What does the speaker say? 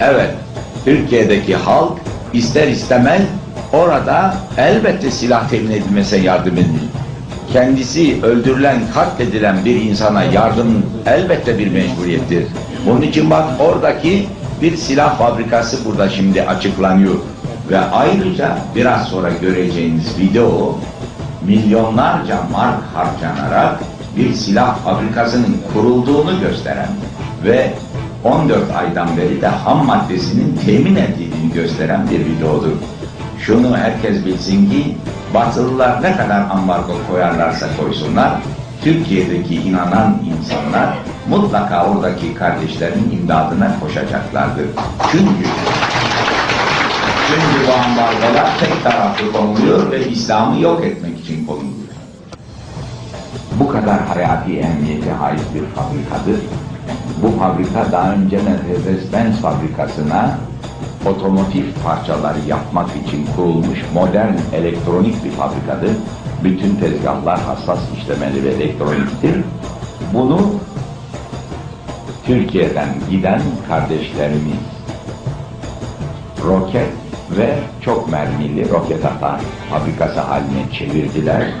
Evet, Türkiye'deki halk ister istemez orada elbette silah temin edilmesine yardım edilir. Kendisi öldürülen, katledilen bir insana yardım elbette bir mecburiyettir. Bunun için bak oradaki bir silah fabrikası burada şimdi açıklanıyor. Ve ayrıca biraz sonra göreceğiniz video milyonlarca mark harcanarak bir silah fabrikasının kurulduğunu gösteren ve 14 aydan beri de ham maddesinin temin edildiğini gösteren bir videodur. Şunu herkes bilsin ki Batılılar ne kadar ambargo koyarlarsa koysunlar, Türkiye'deki inanan insanlar mutlaka oradaki kardeşlerinin imdadına koşacaklardır. Çünkü çünkü bu ambargolar tek taraflı konuluyor ve İslam'ı yok etmek için konuluyor. Bu kadar hayati emniyete ait bir fabrikadır. Bu fabrika daha önce Mercedes-Benz fabrikasına otomotiv parçaları yapmak için kurulmuş modern elektronik bir fabrikadır. Bütün tezgahlar hassas işlemeli ve elektroniktir. Bunu Türkiye'den giden kardeşlerimiz roket ve çok mermili roket atar fabrikası haline çevirdiler